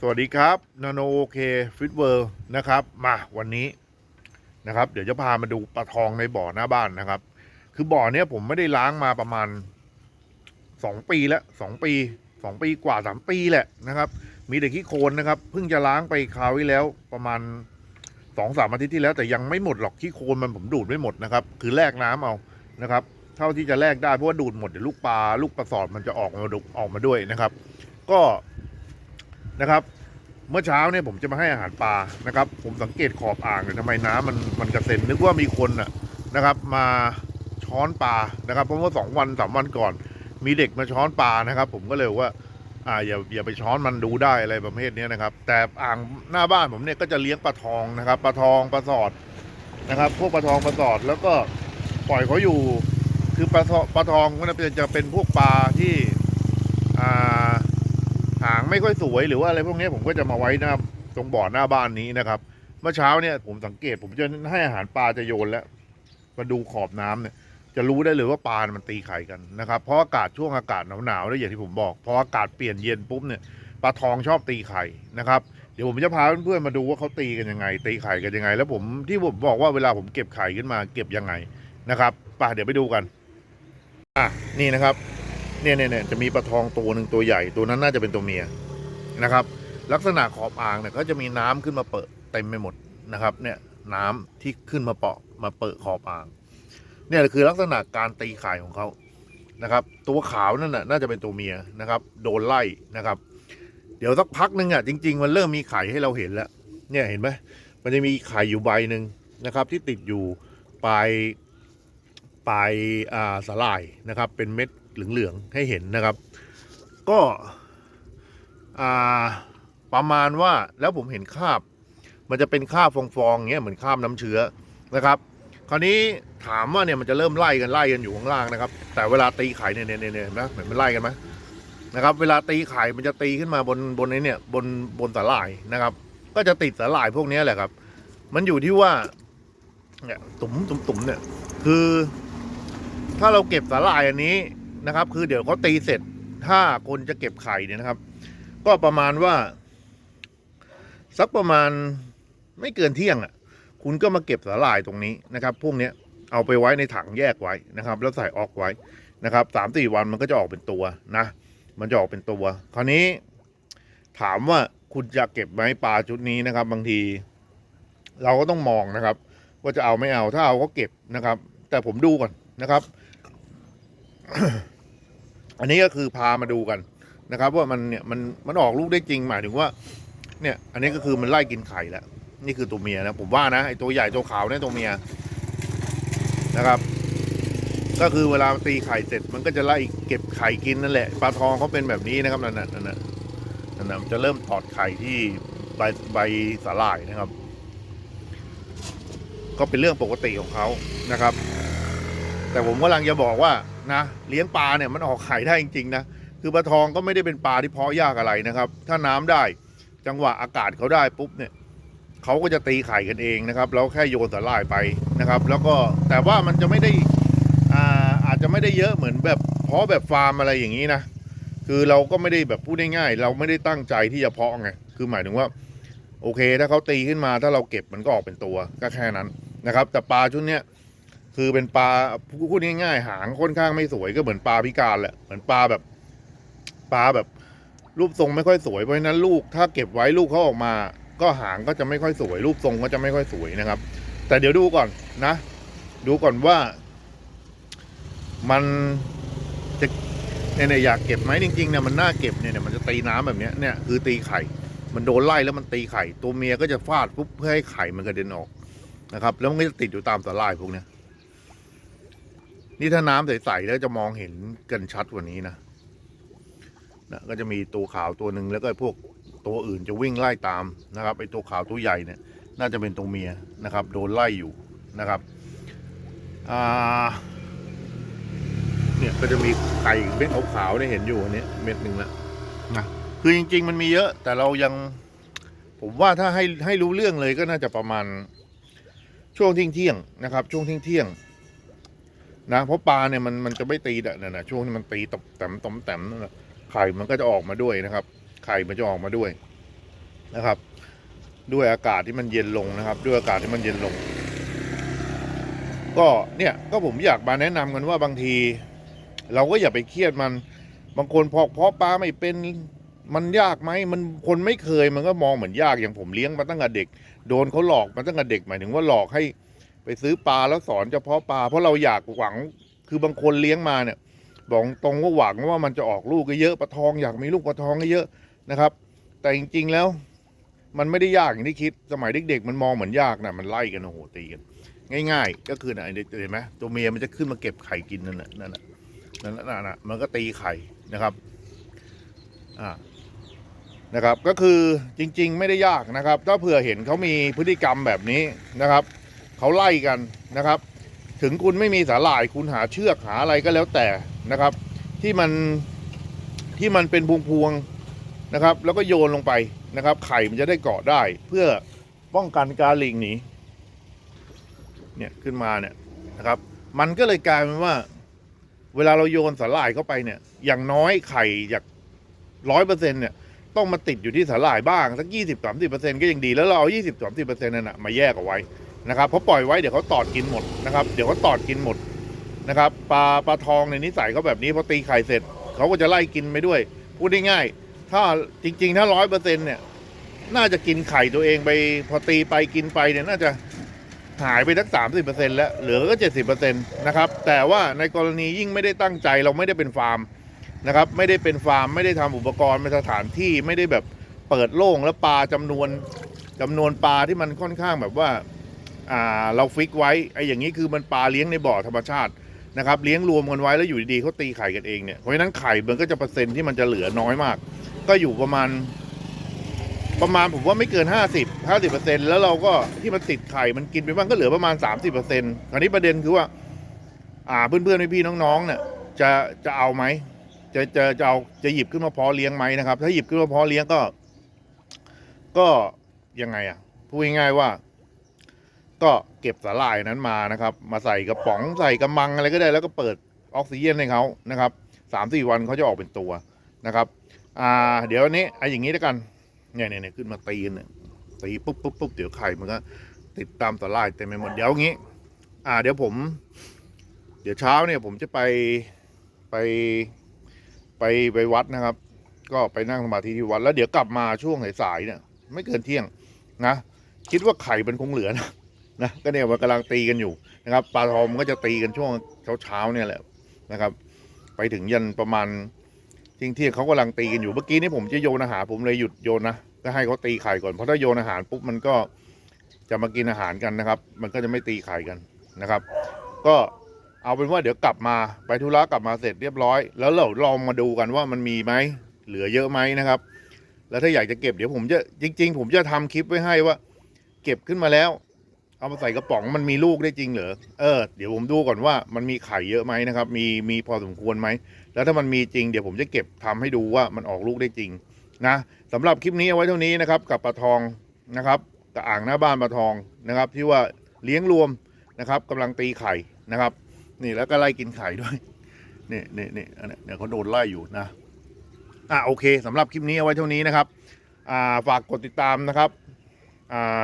สวัสดีครับนาโนโอเคฟิตเวิร์นะครับ มาวันนี้นะครับ เดี๋ยวจะพามาดูปลาทองในบ่อหน้าบ้านนะครับ คือบ่อเนี้ยผมไม่ได้ล้างมาประมาณสองปีแล้วสองปีสองปีกว่าสามปีแหละนะครับ มีแต่ขี้โคลนนะครับเพิ่งจะล้างไปคราวที่แล้วประมาณสองสามอาทิตย์ที่แล้วแต่ยังไม่หมดหรอกขี้โคลนมันผมดูดไม่หมดนะครับ คือแลกน้ำเอานะครับ เท่าที่จะแลกได้เพราะว่าดูดหมดเดี๋ยวลูกปลาลูกปลาสอดมันจะออกมาดูออกมาด้วยนะครับ ก็ นะครับ เมื่อเช้าเนี่ยผมจะมาให้อาหารปลานะครับ ผมสังเกตขอบอ่างเนี่ยทำไมน้ำมันมันกระเซ็นนึกว่ามีคนน่ะนะครับ มาช้อนปลานะครับเพราะว่าสองวันสามวันก่อน มีเด็กมาช้อนปลานะครับ ผมก็เลยว่าอ่าอย่าอย่าไปช้อนมันดูได้อะไรประเภทนี้นะครับ แต่อ่างหน้าบ้านผมเนี่ยก็จะเลี้ยงปลาทองนะครับปลาทองปลาสอดนะครับ พวกปลาทองปลาสอดแล้วก็ปล่อยเขาอยู่คือปลาทองปลาทองก็จะเป็นพวกปลาที่อ่า ไม่ค่อยสวยหรือว่าอะไรพวกนี้ผมก็จะมาไว้หน้าตรงบ่อหน้าบ้านนี้นะครับ เมื่อเช้าเนี่ยผมสังเกตผมจะให้อาหารปลาจะโยนแล้วมาดูขอบน้ำเนี่ย จะรู้ได้เลยว่าปลามันตีไข่กันนะครับ เพราะอากาศช่วงอากาศหนาวๆแล้วอย่างที่ผมบอกพออากาศเปลี่ยนเย็นปุ๊บเนี่ยปลาทองชอบตีไข่นะครับเดี๋ยวผมจะพาเพื่อนๆมาดูว่าเขาตีกันยังไง ตีไข่กันยังไง แล้วผมที่ผมบอกว่าเวลาผมเก็บไข่ขึ้นมาเก็บยังไงนะครับป่ะเดี๋ยวไปดูกันอะนี่นะครับ เนี่ยเนี่ยเนี่ยจะมีปลาทองตัวหนึ่งตัวใหญ่ตัวนั้นน่าจะเป็นตัวเมียนะครับ ลักษณะขอบอ่างเนี่ยก็จะมีน้ำขึ้นมาเปิดเต็มไปหมดนะครับ เนี่ยน้ำที่ขึ้นมาเปาะมาเปิดขอบอ่าง เนี่ยคือลักษณะการตีไข่ของเขานะครับ ตัวขาวนั่นน่ะน่าจะเป็นตัวเมียนะครับ โดนไล่นะครับ เดี๋ยวสักพักหนึ่งอะจริง ๆ มันเริ่มมีไข่ให้เราเห็นแล้ว เนี่ยเห็นไหมมันจะมีไข่อยู่ใบหนึ่งนะครับ ที่ติดอยู่ปลายปลายอ่าสาหร่ายนะครับ เป็นเม็ด เหลืองๆให้เห็นนะครับ ก็อ่าประมาณว่าแล้วผมเห็นคราบ มันจะเป็นคราบฟองๆองเงี้ยเหมือนคราบน้ำเชื้อนะครับ คราวนี้ถามว่าเนี่ยมันจะเริ่มไล่กันไล่กันอยู่ข้างล่างนะครับ แต่เวลาตีไข่เนี่ยเนี่ยเนี่ยเห็นไหมเหมือนมันไล่กันไหมนะครับ เวลาตีไข่มันจะตีขึ้นมาบนบนไอ้เนี่ยบนบนสาหร่ายนะครับ ก็จะติดสาหร่ายพวกนี้แหละครับ มันอยู่ที่ว่าเนี่ยตุ่มตุ่มตุ่มเนี่ยคือ ถ้าเราเก็บสาหร่ายอันนี้ นะครับ คือเดี๋ยวเขาตีเสร็จ ถ้าคนจะเก็บไข่เนี่ยนะครับ ก็ประมาณว่า สักประมาณไม่เกินเที่ยงอะ คุณก็มาเก็บสาหร่ายตรงนี้นะครับ พวกเนี้ยเอาไปไว้ในถังแยกไว้นะครับ แล้วใส่ออกไว้นะครับสามสี่วันมันก็จะออกเป็นตัวนะ มันจะออกเป็นตัว คราวนี้ ถามว่าคุณจะเก็บไหมปลาชุดนี้นะครับ บางที เราก็ต้องมองนะครับ ว่าจะเอาไม่เอาถ้าเอาก็เก็บนะครับ แต่ผมดูก่อนนะครับ อันนี้ก็คือพามาดูกันนะครับ ว่ามันเนี่ยมันมันออกลูกได้จริงหมายถึงว่า เนี่ยอันนี้ก็คือมันไล่กินไข่แล้วนี่คือตัวเมียนะผมว่านะไอตัวใหญ่ตัวขาวเนี่ยตัวเมียนะครับ ก็คือเวลาตีไข่เสร็จ มันก็จะไล่เก็บไข่กินนั่นแหละปลาทองเขาเป็นแบบนี้นะครับนั่นน่ะนั่นน่ะนั่นน่ะมันจะเริ่มถอดไข่ที่ใบใบสาหร่ายนะครับ ก็เป็นเรื่องปกติของเขานะครับ แต่ผมกำลังจะบอกว่า นะเลี้ยงปลาเนี่ยมันออกไข่ได้จริงๆนะคือปลาทองก็ไม่ได้เป็นปลาที่เพาะยากอะไรนะครับ ถ้าน้ำได้จังหวะอากาศเขาได้ปุ๊บเนี่ยเขาก็จะตีไข่กันเองนะครับแล้วแค่โยนสาหร่ายไปนะครับ แล้วก็แต่ว่ามันจะไม่ได้อ่าอาจจะไม่ได้เยอะเหมือนแบบเพาะแบบฟาร์มอะไรอย่างนี้นะคือเราก็ไม่ได้แบบพูดง่ายๆเราไม่ได้ตั้งใจที่จะเพาะไงคือหมายถึงว่า โอเค ถ้าเขาตีขึ้นมาถ้าเราเก็บมันก็ออกเป็นตัวก็แค่นั้นนะครับ แต่ปลาชุดเนี้ย คือเป็นปลาพูดง่ายๆหางค่อนข้างไม่สวยก็เหมือนปลาพิการแหละเหมือนปลาแบบปลาแบบ รูปทรงไม่ค่อยสวยเพราะฉะนั้นลูกถ้าเก็บไว้ลูกเขาออกมา ก็หางก็จะไม่ค่อยสวย รูปทรงก็จะไม่ค่อยสวยนะครับ แต่เดี๋ยวดูก่อนนะ ดูก่อนว่า มันจะเนี่ยอยากเก็บไหมจริงๆเนี่ยมันน่าเก็บเนี่ยมันจะตีน้ำแบบเนี้ยเนี่ยคือตีไข่ มันโดนไล่แล้วมันตีไข่ ตัวเมียก็จะฟาดปุ๊บเพื่อให้ไข่มันกระเด็นออกนะครับ แล้วมันก็จะติดอยู่ตามสาหร่ายพวกเนี้ย นี่ถ้าน้ำใสๆแล้วจะมองเห็นกันชัดกว่านี้นะนะก็จะมีตัวขาวตัวหนึ่งแล้วก็พวกตัวอื่นจะวิ่งไล่ตามนะครับไอตัวขาวตัวใหญ่เนี่ย น่าจะเป็นตัวเมียนะครับ โดนไล่อยู่นะครับอ่าเนี่ยก็จะมีไข่เม็ดขาวๆเนี่ยเห็นอยู่อันนี้เม็ดหนึ่งแล้วนะคือจริง ๆ มันมีเยอะ แต่เรายังผมว่าถ้าให้ให้รู้เรื่องเลยก็น่าจะประมาณช่วงเที่ยงเที่ยงๆนะครับ ช่วงเที่ยงเที่ยงๆ นะเพราะปลาเนี่ยมันมันจะไม่ตีแต่นะนะช่วงที่มันตีตบแต้มตอมแต้มนั่นแหละไข่มันก็จะออกมาด้วยนะครับ ไข่มันจะออกมาด้วยนะครับ ด้วยอากาศที่มันเย็นลงนะครับ ด้วยอากาศที่มันเย็นลง ก็เนี่ยก็ผมอยากมาแนะนำกันว่าบางที เราก็อย่าไปเครียดมัน บางคนพอเพาะปลาไม่เป็นมันยากไหมมันคนไม่เคยมันก็มองเหมือนยากอย่างผมเลี้ยงมาตั้งแต่เด็ก โดนเขาหลอกมาตั้งแต่เด็กหมายถึงว่าหลอกให้ ไปซื้อปลาแล้วสอนเฉพาะปลาเพราะเราอยากหวังคือบางคนเลี้ยงมาเนี่ยบอกตรงว่าหวังว่ามันจะออกลูกเยอะปลาทองอยากมีลูกปลาทองเยอะนะครับ แต่จริงๆแล้ว มันไม่ได้ยากอย่างที่คิดสมัยเด็ก ๆ มันมองเหมือนยากนะมันไล่กันโอ้โหตีกันง่าย ๆ ก็คือนะไอ้เห็นไหมตัวเมียมันจะขึ้นมาเก็บไข่กินนั่นแหละนั่นแหละนั่นแหละนั่นแหละมันก็ตีไข่นะครับอ่านะครับ ก็คือจริง ๆ ไม่ได้ยากนะครับ ถ้าเผื่อเห็นเขามีพฤติกรรมแบบนี้นะครับ เขาไล่กันนะครับ ถึงคุณไม่มีสาหร่ายคุณหาเชือกหาอะไรก็แล้วแต่นะครับ ที่มันที่มันเป็นพวงๆนะครับ แล้วก็โยนลงไปนะครับ ไข่มันจะได้เกาะได้ เพื่อป้องกันการหลีกหนีเนี่ยขึ้นมาเนี่ยนะครับ มันก็เลยกลายเป็นว่า เวลาเราโยนสาหร่ายเข้าไปเนี่ย อย่างน้อยไข่จากร้อยเปอร์เซ็นเนี่ยต้องมาติดอยู่ที่สาหร่ายบ้าง สักยี่สิบสามสิบเปอร์เซ็นก็ยังดีแล้วเราเอายี่สิบสามสิบเปอร์เซ็นต์นั่นนะมาแยกเอาไว้ นะครับเพราะปล่อยไว้เดี๋ยวเขาตอดกินหมดนะครับ เดี๋ยวเขาตอดกินหมดนะครับปลาปลาทองในนิสัยเขาแบบนี้พอตีไข่เสร็จเขาก็จะไล่กินไปด้วย พูดง่ายๆถ้าจริง ๆ ถ้าร้อยเปอร์เซ็นต์เนี่ยน่าจะกินไข่ตัวเองไป พอตีไปกินไปเนี่ยน่าจะหายไปทั้งสามสิบเปอร์เซ็นต์แล้วเหลือก็เจ็ดสิบเปอร์เซ็นต์นะครับแต่ว่าในกรณียิ่งไม่ได้ตั้งใจเราไม่ได้เป็นฟาร์มนะครับไม่ได้เป็นฟาร์มไม่ได้ทำอุปกรณ์เป็นสถานที่ไม่ได้แบบเปิดโล่งแล้วปลาจำนวนจำนวนปลาที่มันค่อนข้างแบบว่า เราฟิกไว้ไอ้อย่างนี้คือมันปลาเลี้ยงในบ่อธรรมชาตินะครับเลี้ยงรวมกันไว้แล้วอยู่ดีๆเขาตีไข่กันเองเนี่ยเพราะฉะนั้นไข่มันก็จะเปอร์เซ็นต์ที่มันจะเหลือน้อยมาก ก็อยู่ประมาณ ประมาณผมว่าไม่เกิน 50 50เปอร์เซนแล้วเราก็ที่มันติดไข่มันกินไปบ้างก็เหลือประมาณ 30เปอร์เซนคราวนี้ประเด็นคือว่า อ่าเพื่อนๆพี่ๆน้องๆเนี่ยจะจะเอาไหมจะจะจะเอาจะหยิบขึ้นมาเพาะเลี้ยงไหมนะครับ ถ้าหยิบขึ้นมาเพาะเลี้ยงก็ ก็ยังไงอะพูดง่ายๆว่า ก็เก็บสาหร่ายนั้นมานะครับ มาใส่กระป๋องใส่กระมังอะไรก็ได้แล้วก็เปิดออกซิเจนให้เขานะครับสามสี่วันเขาจะออกเป็นตัวนะครับอ่าเดี๋ยวอันนี้ไอ้อย่างนี้แล้วกันเนี่ยเนี่ยเนี่ยขึ้นมาตีนเนี่ยตีปุ๊บปุ๊บปุ๊บเดี๋ยวไข่มันก็ติดตามสลายเต็มไปหมดเดี๋ยวงี้ อ่า เดี๋ยวผม เดี๋ยวเช้าเนี่ยผมจะไปไปไปไปวัดนะครับ ก็ไปนั่งสมาธิที่วัดแล้วเดี๋ยวกลับมาช่วงสายๆเนี่ย ไม่เกินเที่ยงนะ คิดว่าไข่มันคงเหลือนะ นะก็เนี่ยมันกำลังตีกันอยู่นะครับปลาทองมันก็จะตีกันช่วงเช้าๆเนี่ยแหละนะครับ ไปถึงยันประมาณจริงที่เขากำลังตีกันอยู่เมื่อกี้นี้ผมจะโยนอาหารผมเลยหยุดโยนนะก็ให้เขาตีไข่ก่อนเพราะถ้าโยนอาหารปุ๊บมันก็จะมากินอาหารกันนะครับ มันก็จะไม่ตีไข่กันนะครับ ก็เอาเป็นว่าเดี๋ยวกลับมาไปธุระกลับมาเสร็จเรียบร้อย แล้วเราลองมาดูกันว่ามันมีไหมเหลือเยอะไหมนะครับ แล้วถ้าอยากจะเก็บเดี๋ยวผมจะจริง ๆ ผมจะทำคลิปไว้ให้ว่า เก็บขึ้นมาแล้ว เอามาใส่กระป๋องมันมีลูกได้จริงเหรอ เออ เดี๋ยวผมดูก่อนว่ามันมีไข่เยอะไหมนะครับ มีมีพอสมควรไหม แล้วถ้ามันมีจริงเดี๋ยวผมจะเก็บทำให้ดูว่ามันออกลูกได้จริงนะสำหรับคลิปนี้เอาไว้เท่านี้นะครับ กับปลาทองนะครับกับอ่างหน้าบ้านปลาทองนะครับ ที่ว่าเลี้ยงรวมนะครับกำลังตีไข่นะครับ นี่แล้วก็ไล่กินไข่ด้วยนี่นี่นี่อันเนี้ยเดี๋ยวเขาโดนไล่อยู่นะอะโอเคสำหรับคลิปนี้เอาไว้เท่านี้นะครับอ่าฝากกดติดตามนะครับอ่า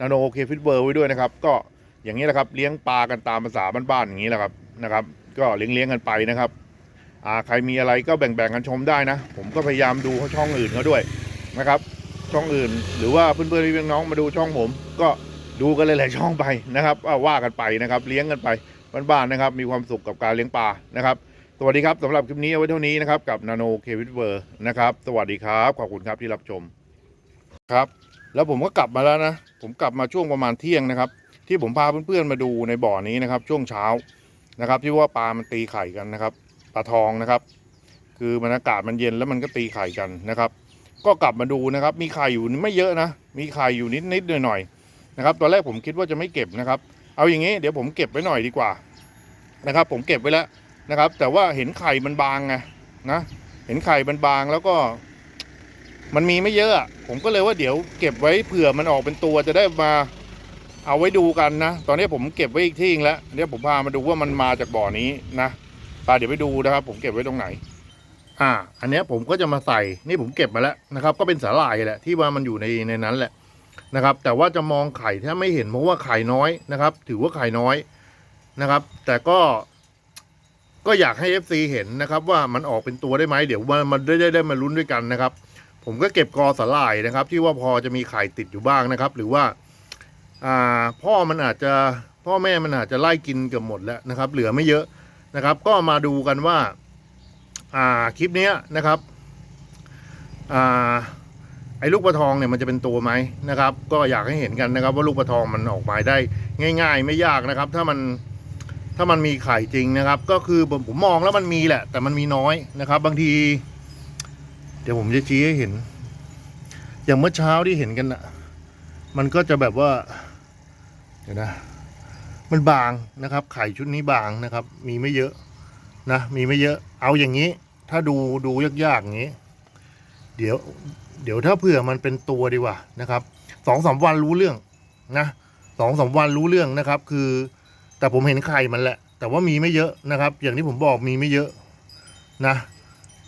นาโนโอเคฟิตเบอร์ไว้ด้วยนะครับ ก็อย่างนี้แหละครับเลี้ยงปลากันตามภาษาบ้านๆอย่างนี้แหละครับนะครับ ก็เลี้ยงๆกันไปนะครับอ่าใครมีอะไรก็แบ่งๆกันชมได้นะ ผมก็พยายามดูช่องอื่นเขาด้วยนะครับ ช่องอื่นหรือว่าเพื่อนๆพี่น้องมาดูช่องผม ก็ดูกันหลายๆช่องไปนะครับว่ากันไปนะครับ เลี้ยงกันไปบ้านๆนะครับ มีความสุขกับการเลี้ยงปลานะครับ สวัสดีครับสำหรับคลิปนี้เอาไว้เท่านี้นะครับกับนาโนเควิทเวอร์นะครับ สวัสดีครับขอบคุณครับที่รับชมครับ แล้วผมก็กลับมาแล้วนะ ผมกลับมาช่วงประมาณเที่ยงนะครับ ที่ผมพาเพื่อนๆมาดูในบ่อนี้นะครับ ช่วงเช้านะครับ ที่ว่าปลามันตีไข่กันนะครับปลาทองนะครับ คือมันอากาศมันเย็นแล้วมันก็ตีไข่กันนะครับ ก็กลับมาดูนะครับ มีไข่อยู่ไม่เยอะนะ มีไข่อยู่นิดนิดหน่อยหน่อยๆนะครับ ตอนแรกผมคิดว่าจะไม่เก็บนะครับ เอาอย่างนี้เดี๋ยวผมเก็บไว้หน่อยดีกว่านะครับ ผมเก็บไว้แล้วนะครับ แต่ว่าเห็นไข่มันบางไงนะเห็นไข่มันบางแล้วก็ มันมีไม่เยอะผมก็เลยว่าเดี๋ยวเก็บไว้เผื่อมันออกเป็นตัวจะได้มาเอาไว้ดูกันนะ ตอนนี้ผมเก็บไว้อีกที่นึงแล้วเดี๋ยวผมพามาดูว่ามันมาจากบ่อนี้นะปาเดี๋ยวไปดูนะครับ ผมเก็บไว้ตรงไหน อ่า อันนี้ผมก็จะมาใส่นี่ผมเก็บมาแล้วนะครับ ก็เป็นสาหร่ายแหละที่ว่ามันอยู่ในในนั้นแหละนะครับ แต่ว่าจะมองไข่ถ้าไม่เห็นเพราะว่าไข่น้อยนะครับ ถือว่าไข่น้อยนะครับ แต่ก็ก็อยากให้ FC เห็นนะครับ ว่ามันออกเป็นตัวได้ไหมเดี๋ยวมันมันได้ได้ได้มาลุ้นด้วยกันนะครับ ผมก็เก็บกอสาหร่ายนะครับ ที่ว่าพอจะมีไข่ติดอยู่บ้างนะครับ หรือว่าอ่าพ่อมันอาจจะพ่อแม่มันอาจจะไล่กินเกือบหมดแล้วนะครับ เหลือไม่เยอะนะครับ ก็มาดูกันว่าอ่าคลิปนี้นะครับอ่าไอ้ลูกปลาทองเนี่ยมันจะเป็นตัวไหมนะครับ ก็อยากให้เห็นกันนะครับ ว่าลูกปลาทองมันออกมาได้ง่าย ๆ ไม่ยากนะครับ ถ้ามันถ้ามันมีไข่จริงนะครับ ก็คือผมมองแล้วมันมีแหละ แต่มันมีน้อยนะครับ บางที ดี๋ยวผมจะชี้ให้เห็น อย่างเมื่อเช้าที่เห็นกันนะมันก็จะแบบว่าเดี๋ยวนะ มันบางนะครับ ไข่ชุดนี้บางนะครับ มีไม่เยอะนะ มีไม่เยอะ เอาอย่างนี้ ถ้าดูดูยากๆอย่างนี้ เดี๋ยว เดี๋ยวถ้าเผื่อมันเป็นตัวดีกว่านะครับสองสามวันรู้เรื่องนะสองสามวันรู้เรื่องนะครับ คือ แต่ผมเห็นไข่มันแหละ แต่ว่ามีไม่เยอะนะครับ อย่างที่ผมบอกมีไม่เยอะนะ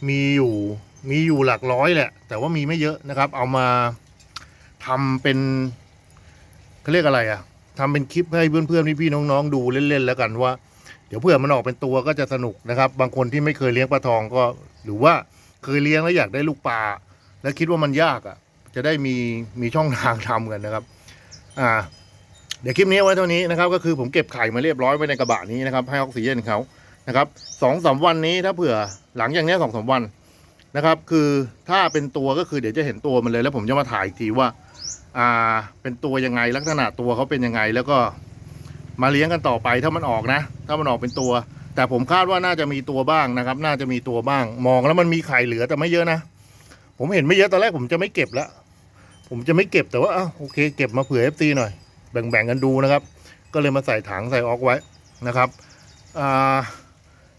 มีอยู่ มีอยู่หลักร้อยแหละ แต่ว่ามีไม่เยอะนะครับ เอามาทำเป็นเขาเรียกอะไรอะทำเป็นคลิปให้เพื่อนๆพี่ๆน้องๆดูเล่นๆแล้วกันว่า เดี๋ยวเผื่อมันออกเป็นตัวก็จะสนุกนะครับ บางคนที่ไม่เคยเลี้ยงปลาทองก็ หรือว่าเคยเลี้ยงแล้วอยากได้ลูกปลาแล้วคิดว่ามันยากอะ่ะ จะได้มีมีช่องทางทำกันนะครับ อ่า เดี๋ยวคลิปนี้ไว้เท่านี้นะครับ ก็คือผมเก็บไข่มาเรียบร้อยไว้ในกระบะนี้นะครับ ให้ออกซิเจนเขานะครับสองสามวันนี้ถ้าเผื่อหลังจากนี้สองสามวัน นะครับ คือถ้าเป็นตัวก็คือเดี๋ยวจะเห็นตัวมันเลย แล้วผมจะมาถ่ายอีกทีว่า อ่า เป็นตัวยังไงลักษณะตัวเขาเป็นยังไง แล้วก็มาเลี้ยงกันต่อไปถ้ามันออกนะ ถ้ามันออกเป็นตัว แต่ผมคาดว่าน่าจะมีตัวบ้างนะครับ น่าจะมีตัวบ้าง มองแล้วมันมีไข่เหลือแต่ไม่เยอะนะ ผมเห็นไม่เยอะตอนแรกผมจะไม่เก็บแล้วผมจะไม่เก็บแต่ว่าอ้าวโอเค เก็บมาเผื่อเอฟซีหน่อยแบ่งๆกันดูนะครับ ก็เลยมาใส่ถังใส่ออกไว้นะครับอ่า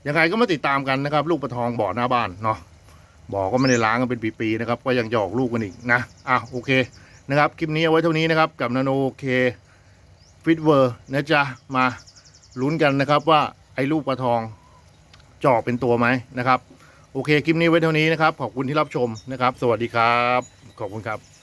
ยังไงก็มาติดตามกันนะครับ ลูกปลาทองบ่อหน้าบ้านเนาะ บ่อก็ไม่ได้ล้างกันเป็นปีๆนะครับ ก็ยังจะอกลูกกันอีกนะอะโอเคนะครับคลิปนี้เอาไว้เท่านี้นะครับกับนาโนเคฟิตเวอร์นะจ๊ะมาลุ้นกันนะครับว่าไอ้ลูกปลาทองจอกเป็นตัวไหมนะครับ โอเคคลิปนี้ไว้เท่านี้นะครับ ขอบคุณที่รับชมนะครับ สวัสดีครับ ขอบคุณครับ